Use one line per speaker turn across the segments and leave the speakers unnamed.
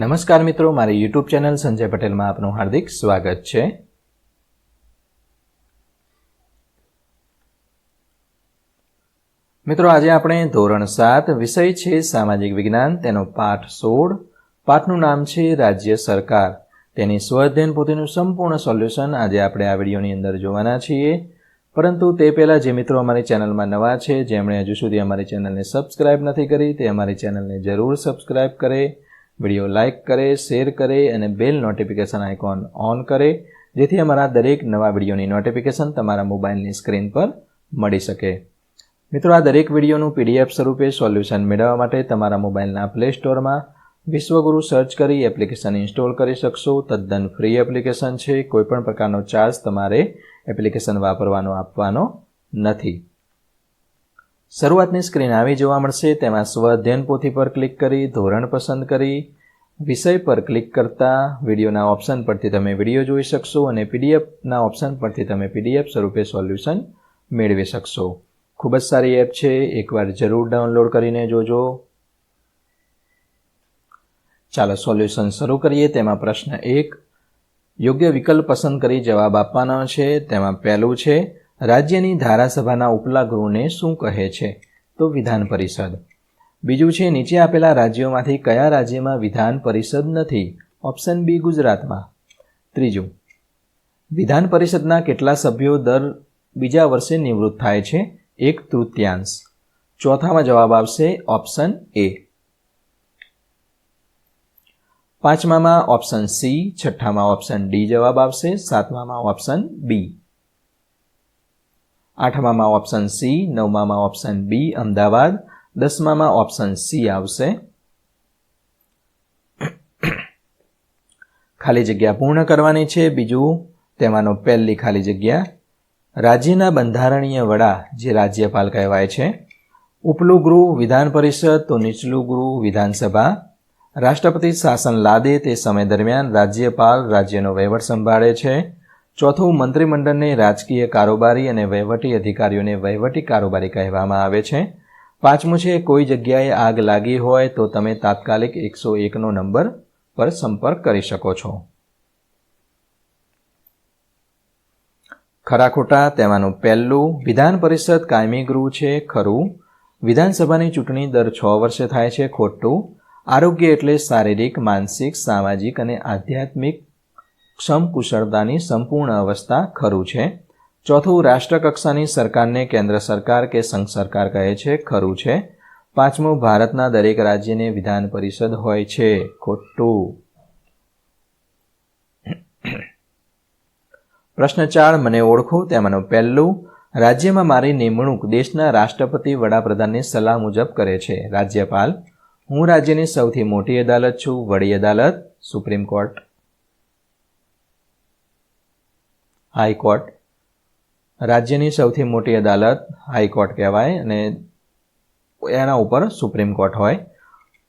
નમસ્કાર મિત્રો, મારી યુટ્યુબ ચેનલ સંજય પટેલમાં આપનું હાર્દિક સ્વાગત છે. મિત્રો, આજે આપણે ધોરણ સાત, વિષય છે સામાજિક વિજ્ઞાન. તેનો પાઠ સોળ. પાઠનું નામ છે રાજ્ય સરકાર. તેની સ્વઅધ્યયન પોતેનું સંપૂર્ણ સોલ્યુશન આજે આપણે આ વિડીયોની અંદર જોવાના છીએ. પરંતુ તે પહેલાં જે મિત્રો અમારી ચેનલમાં નવા છે, જેમણે હજુ સુધી અમારી ચેનલને સબસ્ક્રાઇબ નથી કરી, તે અમારી ચેનલને જરૂર સબસ્ક્રાઇબ કરે. વીડિયો લાઇક કરે, શેર કરે અને બેલ નોટિફિકેશન આઇકોન ઓન કરે, જેથી અમારા દરેક નવા વિડીયોની નોટિફિકેશન તમારા મોબાઈલની સ્ક્રીન પર મળી શકે. મિત્રો, આ દરેક વિડીયોનું પીડીએફ સ્વરૂપે સોલ્યુશન મેળવવા માટે તમારા મોબાઈલના પ્લે સ્ટોરમાં વિશ્વગુરુ સર્ચ કરી એપ્લિકેશન ઇન્સ્ટોલ કરી શકશો. તદ્દન ફ્રી એપ્લિકેશન છે. કોઈપણ પ્રકારનો ચાર્જ તમારે એપ્લિકેશન વાપરવાનો, આપવાનો નથી. શરૂઆતની સ્ક્રીન આવી જોવા મળશે. તેમાં સ્વ અધ્યયન પોથી પર ક્લિક કરી, ધોરણ પસંદ કરી વિષય પર ક્લિક કરતા વિડીયોના ઓપ્શન પરથી તમે વીડિયો જોઈ શકશો અને પીડીએફના ઓપ્શન પરથી તમે પીડીએફ સ્વરૂપે સોલ્યુશન મેળવી શકશો. ખૂબ જ સારી એપ છે. એકવાર જરૂર ડાઉનલોડ કરીને જોજો. ચાલો સોલ્યુશન શરૂ કરીએ. તેમાં પ્રશ્ન એક, યોગ્ય વિકલ્પ પસંદ કરી જવાબ આપવાનો છે? તેમાં પહેલું છે, રાજ્યની ધારાસભાના ઉપલા ગૃહને શું કહે છે? તો વિધાન પરિષદ. બીજું છે, નીચે આપેલા રાજ્યોમાંથી કયા રાજ્યમાં વિધાન પરિષદ નથી? ઓપ્શન બી ગુજરાતમાં. ત્રીજું, વિધાન પરિષદના કેટલા સભ્યો દર બીજા વર્ષે નિવૃત્ત થાય છે? એક તૃતીયાંશ. ચોથામાં જવાબ આવશે ઓપ્શન એ પાંચમામાં ઓપ્શન સી છઠ્ઠામાં ઓપ્શન ડી જવાબ આવશે, સાતમામાં ઓપ્શન બી આઠમામાં ઓપ્શન સી નવમામાં ઓપ્શન બી અમદાવાદ. દસમામાં ઓપ્શન સી આવશે. ખાલી જગ્યા પૂર્ણ કરવાની છે. બીજું, તેમાંનો પહેલી ખાલી જગ્યા, રાજ્યના બંધારણીય વડા જે રાજ્યપાલ કહેવાય છે. ઉપલું ગૃહ વિધાન પરિષદ તો નીચલું ગૃહ વિધાનસભા. રાષ્ટ્રપતિ શાસન લાદે તે સમય દરમિયાન રાજ્યપાલ રાજ્યનો વહીવટ સંભાળે છે. ચોથું, મંત્રીમંડળને રાજકીય કારોબારી અને વહીવટી અધિકારીઓને વહીવટી કારોબારી કહેવામાં આવે છે. પાંચમું છે કોઈ જગ્યાએ આગ લાગી હોય તો તમે તાત્કાલિક એકસો એકનો નંબર પર સંપર્ક કરી શકો છો. ખરા ખોટા તેમાંનું પહેલું વિધાન પરિષદ કાયમી ગૃહ છે, ખરું. વિધાનસભાની ચૂંટણી દર છ વર્ષે થાય છે, ખોટું. આરોગ્ય એટલે શારીરિક, માનસિક, સામાજિક અને આધ્યાત્મિક ક્ષમકુશળતાની સંપૂર્ણ અવસ્થા ખરું છે. ચોથું, રાષ્ટ્રકક્ષાની સરકારને કેન્દ્ર સરકાર કે સંઘ સરકાર કહે છે, ખરું છે. પાંચમું, ભારતના દરેક રાજ્યને વિધાન પરિષદ હોય છે. ખોટું. પ્રશ્ન ચાર, મને ઓળખો, તેમાંનું પહેલું, રાજ્યમાં મારી નિમણૂક દેશના રાષ્ટ્રપતિ વડાપ્રધાનની સલાહ મુજબ કરે છે. રાજ્યપાલ, હું રાજ્યની સૌથી મોટી અદાલત છું. વડી અદાલત, સુપ્રીમ કોર્ટ. હાઈકોર્ટ રાજ્યની સૌથી મોટી અદાલત હાઈકોર્ટ કહેવાય અને એના ઉપર સુપ્રીમ કોર્ટ હોય.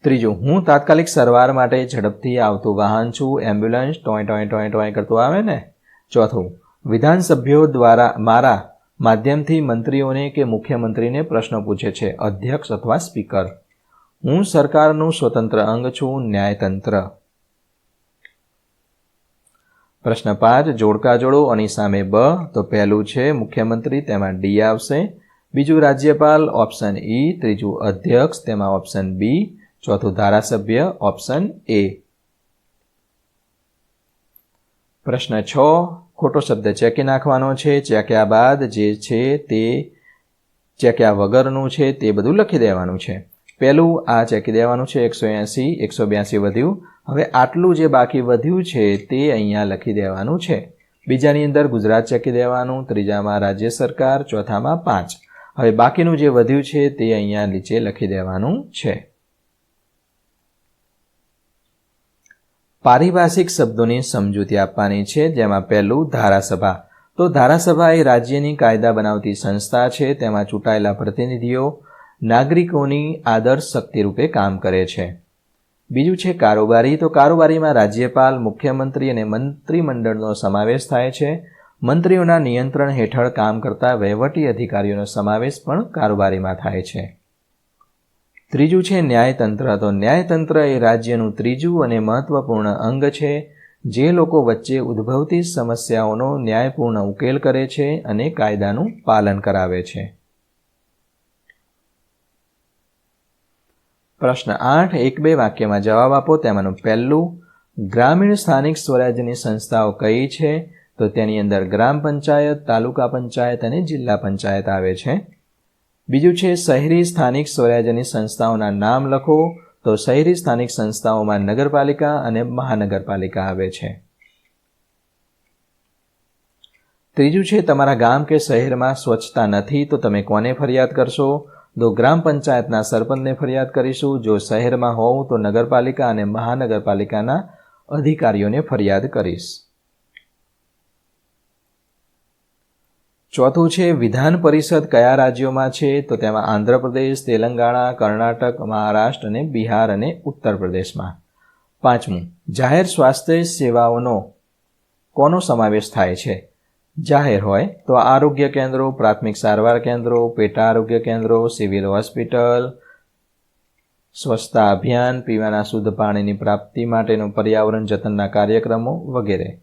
ત્રીજું, હું તાત્કાલિક સારવાર માટે ઝડપથી આવતું વાહન છું. એમ્બ્યુલન્સ, ટોય ટોય ટોય ટોય કરતું આવે ને? ચોથું, વિધાનસભ્યો દ્વારા મારા માધ્યમથી મંત્રીઓને કે મુખ્યમંત્રીને પ્રશ્ન પૂછે છે. અધ્યક્ષ અથવા સ્પીકર. હું સરકારનું સ્વતંત્ર અંગ છું. ન્યાયતંત્ર. પ્રશ્ન પાંચ, જોડકા જોડો અને સામે બ. તો પહેલું છે, મુખ્યમંત્રી તેમાં ડી આવશે. બીજું રાજ્યપાલ, ઓપ્શન ઈ. ત્રીજું અધ્યક્ષ, તેમાં ઓપ્શન બી. ચોથું ધારાસભ્ય, ઓપ્શન એ. પ્રશ્ન છ, ખોટો શબ્દ ચેકી નાખવાનો છે, ચેક્યા બાદ જે છે તે ચેક્યા વગરનું છે, તે બધું લખી દેવાનું છે. પહેલું આ ચેકી દેવાનું છે, એકસો એંસી, એકસો બ્યાસી વધ્યું. હવે આટલું જે બાકી વધ્યું છે તે અહીંયા લખી દેવાનું છે. બીજાની અંદર ગુજરાત ચકી દેવાનું, ત્રીજામાં રાજ્ય સરકાર, ચોથામાં પાંચ. હવે બાકીનું જે વધ્યું છે તે અહીંયા નીચે લખી દેવાનું છે. પારિભાષિક શબ્દોની સમજૂતી આપવાની છે, જેમાં પહેલું ધારાસભા. તો ધારાસભા એ રાજ્યની કાયદા બનાવતી સંસ્થા છે, તેમાં ચૂંટાયેલા પ્રતિનિધિઓ નાગરિકોની આદર્શ શક્તિ રૂપે કામ કરે છે. બીજું છે કારોબારી. તો કારોબારીમાં રાજ્યપાલ, મુખ્યમંત્રી અને મંત્રીમંડળનો સમાવેશ થાય છે. મંત્રીઓના નિયંત્રણ હેઠળ કામ કરતા વહીવટી અધિકારીઓનો સમાવેશ પણ કારોબારીમાં થાય છે. ત્રીજું છે ન્યાયતંત્ર. તો ન્યાયતંત્ર એ રાજ્યનું ત્રીજું અને મહત્વપૂર્ણ અંગ છે. જે લોકો વચ્ચે ઉદ્ભવતી સમસ્યાઓનો ન્યાયપૂર્ણ ઉકેલ કરે છે અને કાયદાનું પાલન કરાવે છે. પ્રશ્ન આઠ, એક બે વાક્યમાં જવાબ આપો. તેમાંનું પહેલું, ગ્રામીણ સ્થાનિક સ્વરાજ્યની સંસ્થાઓ કઈ છે? તો તેની અંદર ગ્રામ પંચાયત, તાલુકા પંચાયત અને જિલ્લા પંચાયત આવે છે. બીજું છે, શહેરી સ્થાનિક સ્વરાજ્યની સંસ્થાઓના નામ લખો. તો શહેરી સ્થાનિક સંસ્થાઓમાં નગરપાલિકા અને મહાનગરપાલિકા આવે છે. ત્રીજું છે, તમારા ગામ કે શહેરમાં સ્વચ્છતા નથી, તો તમે કોને ફરિયાદ કરશો? તો ગ્રામ પંચાયતના સરપંચને ફરિયાદ કરીશું. જો શહેરમાં હોઉં તો નગરપાલિકા અને મહાનગરપાલિકાના અધિકારીઓને ફરિયાદ કરીશ. ચોથું છે, વિધાન પરિષદ કયા રાજ્યોમાં છે? તો તેમાં આંધ્રપ્રદેશ, તેલંગાણા, કર્ણાટક, મહારાષ્ટ્ર અને બિહાર અને ઉત્તર પ્રદેશમાં. પાંચમું, જાહેર સ્વાસ્થ્ય સેવાઓનો કોનો સમાવેશ થાય છે? જાહેર હોય, તો આરોગ્ય કેન્દ્રો, પ્રાથમિક સારવાર કેન્દ્રો, પેટા આરોગ્ય કેન્દ્રો, સિવિલ હોસ્પિટલ, સ્વચ્છતા અભિયાન, પીવાના શુદ્ધ પાણીની પ્રાપ્તિ માટેનું પર્યાવરણ જતનના કાર્યક્રમો વગેરે.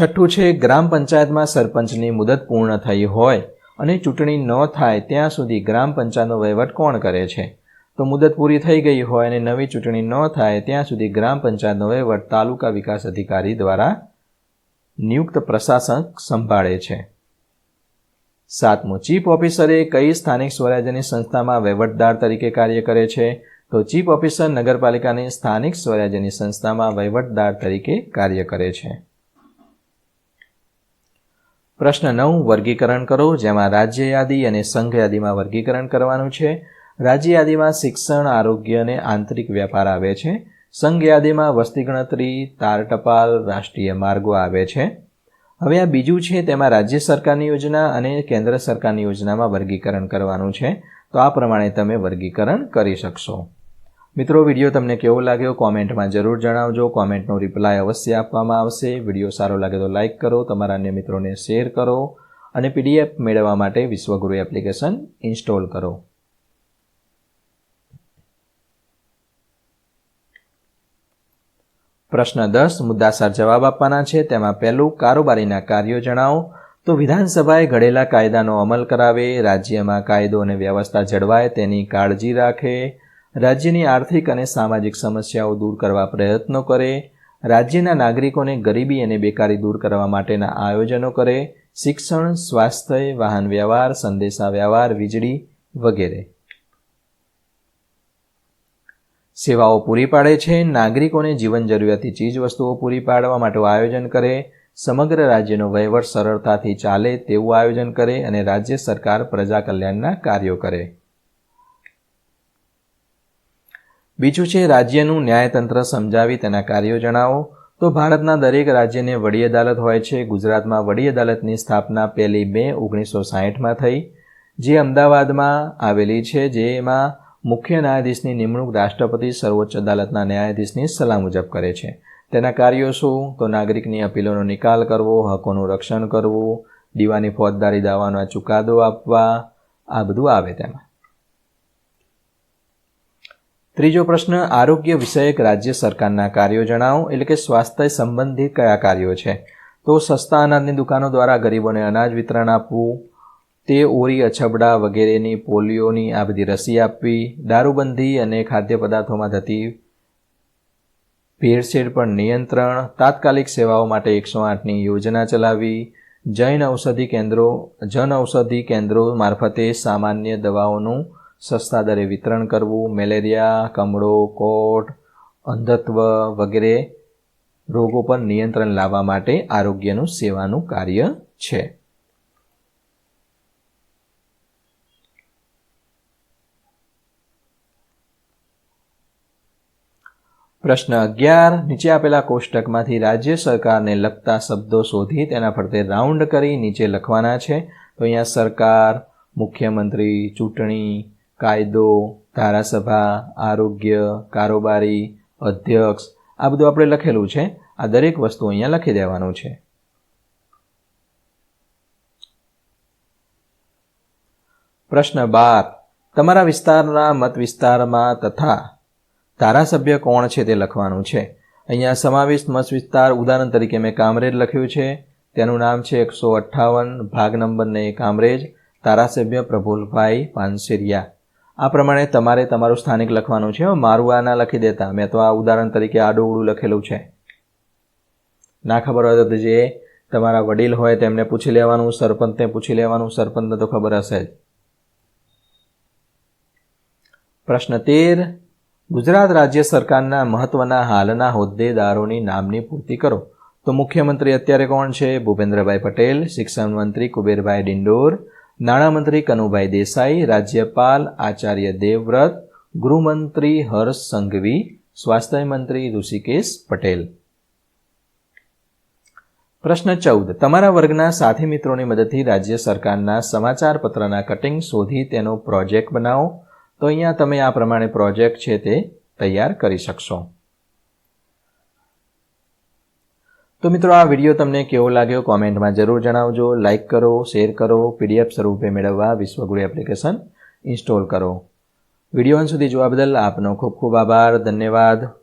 છઠ્ઠું છે, ગ્રામ પંચાયતમાં સરપંચની મુદત પૂર્ણ થઈ હોય અને ચૂંટણી ન થાય ત્યાં સુધી ગ્રામ પંચાયતનો વહીવટ કોણ કરે છે? તો મુદત પૂરી થઈ ગઈ હોય અને નવી ચૂંટણી ન થાય, ત્યાં સુધી ગ્રામ પંચાયતનો વહીવટ તાલુકા વિકાસ અધિકારી દ્વારા નિયુક્ત પ્રશાસક સંભાળે છે. સાતમું ચીફ ઓફિસરે કઈ સ્થાનિક સ્વરાજ્યની સંસ્થામાં વહીવટદાર તરીકે કાર્ય કરે છે? તો ચીફ ઓફિસર નગરપાલિકાની સ્થાનિક સ્વરાજ્યની સંસ્થામાં વહીવટદાર તરીકે કાર્ય કરે છે. પ્રશ્ન નવ, વર્ગીકરણ કરો, જેમાં રાજ્ય યાદી અને સંઘ યાદીમાં વર્ગીકરણ કરવાનું છે. રાજ્ય યાદીમાં શિક્ષણ, આરોગ્ય અને આંતરિક વ્યાપાર આવે છે. સંઘ યાદીમાં વસ્તી ગણતરી, તાર ટપાલ, રાષ્ટ્રીય માર્ગો આવે છે. હવે આ બીજું છે, તેમાં રાજ્ય સરકારની યોજના અને કેન્દ્ર સરકારની યોજનામાં વર્ગીકરણ કરવાનું છે. તો આ પ્રમાણે તમે વર્ગીકરણ કરી શકશો. મિત્રો, વીડિયો તમને કેવો લાગ્યો કોમેન્ટમાં જરૂર જણાવજો. કોમેન્ટનો રિપ્લાય અવશ્ય આપવામાં આવશે. વીડિયો સારો લાગે તો લાઇક કરો, તમારા અન્ય મિત્રોને શેર કરો અને પીડીએફ મેળવવા માટે વિશ્વગુરુ એપ્લિકેશન ઇન્સ્ટોલ કરો. પ્રશ્ન દસ, મુદ્દાસાર જવાબ આપવાના છે. તેમાં પહેલું, કારોબારીના કાર્યો જણાવો. તો વિધાનસભાએ ઘડેલા કાયદાનો અમલ કરાવે, રાજ્યમાં કાયદો અને વ્યવસ્થા જળવાય, તેની કાળજી રાખે, રાજ્યની આર્થિક અને સામાજિક સમસ્યાઓ દૂર કરવા પ્રયત્નો કરે, રાજ્યના નાગરિકોને ગરીબી અને બેકારી દૂર કરવા માટેના આયોજનો કરે, શિક્ષણ, સ્વાસ્થ્ય, વાહન વ્યવહાર, સંદેશા વ્યવહાર, વીજળી વગેરે. સેવાઓ પૂરી પાડે છે, નાગરિકોને જીવન જરૂરિયાતી ચીજવસ્તુઓ પૂરી પાડવા માટે આયોજન કરે, સમગ્ર રાજ્યનો વહીવટ સરળતાથી ચાલે તેવું આયોજન કરે અને રાજ્ય સરકાર પ્રજા કલ્યાણના કાર્યો કરે. બીજું છે, રાજ્યનું ન્યાયતંત્ર સમજાવી તેના કાર્યો જણાવો. તો ભારતના દરેક રાજ્યને વડી અદાલત હોય છે. ગુજરાતમાં વડી અદાલતની સ્થાપના પહેલી બે ઓગણીસો સાહીઠમાં થઈ, જે અમદાવાદમાં આવેલી છે, જેમાં મુખ્ય ન્યાયાધીશની નિમણૂક રાષ્ટ્રપતિ સર્વોચ્ચ અદાલતના ન્યાયાધીશની સલાહ મુજબ કરે છે. તેના કાર્યો શું? તો નાગરિકની અપીલોનો નિકાલ કરવો, હકોનું રક્ષણ કરવું, દીવાની ફોજદારી દાવાનો ચુકાદો આપવા, આ બધું આવે તેમાં. ત્રીજો પ્રશ્ન, આરોગ્ય વિષયક રાજ્ય સરકારના કાર્યો જણાવો, એટલે કે સ્વાસ્થ્ય સંબંધિત કયા કાર્યો છે? તો સસ્તા અનાજની દુકાનો દ્વારા ગરીબોને અનાજ વિતરણ આપવું તે ઓરી, અછબડા વગેરેની પોલિયોની આ બધી રસી આપવી, દારૂબંધી અને ખાદ્ય પદાર્થોમાં થતી ભેળસેળ પર નિયંત્રણ, તાત્કાલિક સેવાઓ માટે એકસો આઠની યોજના ચલાવવી જૈન ઔષધિ કેન્દ્રો, જન ઔષધિ કેન્દ્રો મારફતે સામાન્ય દવાઓનું સસ્તા દરે વિતરણ કરવું, મેલેરિયા, કમળો, કોટ, અંધત્વ વગેરે રોગો પર નિયંત્રણ લાવવા માટે આરોગ્યનું સેવાનું કાર્ય છે. પ્રશ્ન અગિયાર, નીચે આપેલા કોષ્ટકમાંથી રાજ્ય સરકારને લગતા શબ્દો શોધી તેના ફરતે રાઉન્ડ કરી નીચે લખવાના છે. તો અહીંયા સરકાર, મુખ્યમંત્રી, ચૂંટણી, કાયદો, ધારાસભા, આરોગ્ય, કારોબારી, અધ્યક્ષ, આ બધું આપણે લખેલું છે. આ દરેક વસ્તુ અહીંયા લખી દેવાનું છે. પ્રશ્ન બાર. તમારા વિસ્તારના મત વિસ્તારમાં તથા ધારાસભ્ય કોણ છે તે લખવાનું છે. અહીંયા સમાવિષ્ટ મત વિસ્તાર ઉદાહરણ તરીકે મેં કામરેજ લખ્યું છે. તેનું નામ છે એકસો અઠ્ઠાવન, ભાગ નંબરને કામરેજ, ધારાસભ્ય પ્રફુલભાઈ પાનસેરિયા. આ પ્રમાણે તમારે તમારું સ્થાનિક લખવાનું છે. મારું આ ના લખી દેતા. મેં તો આ ઉદાહરણ તરીકે આડું લખેલું છે. ના ખબર હોય તો જે તમારા વડીલ હોય તેમને પૂછી લેવાનું, સરપંચને પૂછી લેવાનું, સરપંચને તો ખબર હશે જ. પ્રશ્ન તેર ગુજરાત રાજ્ય સરકારના મહત્વના હાલના હોદ્દેદારોની નામની પૂર્તિ કરો. તો મુખ્યમંત્રી અત્યારે કોણ છે? ભૂપેન્દ્રભાઈ પટેલ, શિક્ષણ મંત્રી કુબેરભાઈ ડિંડોર, નાણામંત્રી કનુભાઈ દેસાઈ, રાજ્યપાલ આચાર્ય દેવવ્રત, ગૃહમંત્રી હર્ષ સંઘવી, સ્વાસ્થ્ય મંત્રી ઋષિકેશ પટેલ. પ્રશ્ન ચૌદ. તમારા વર્ગના સાથી મિત્રોની મદદથી રાજ્ય સરકારના સમાચાર પત્રના કટિંગ શોધી તેનો પ્રોજેક્ટ બનાવો. તો અહીંયા તમે આ પ્રમાણે પ્રોજેક્ટ છે તે તૈયાર કરી શકશો. તો મિત્રો, આ વીડિયો તમને કેવો લાગ્યો કોમેન્ટમાં જરૂર જણાવજો. લાઇક કરો, શેર કરો, પીડીએફ સ્વરૂપે મેળવવા વિશ્વગુરુ એપ્લિકેશન ઇન્સ્ટોલ કરો. વીડિયો સુધી જોવા બદલ આપનો ખૂબ ખૂબ આભાર. ધન્યવાદ.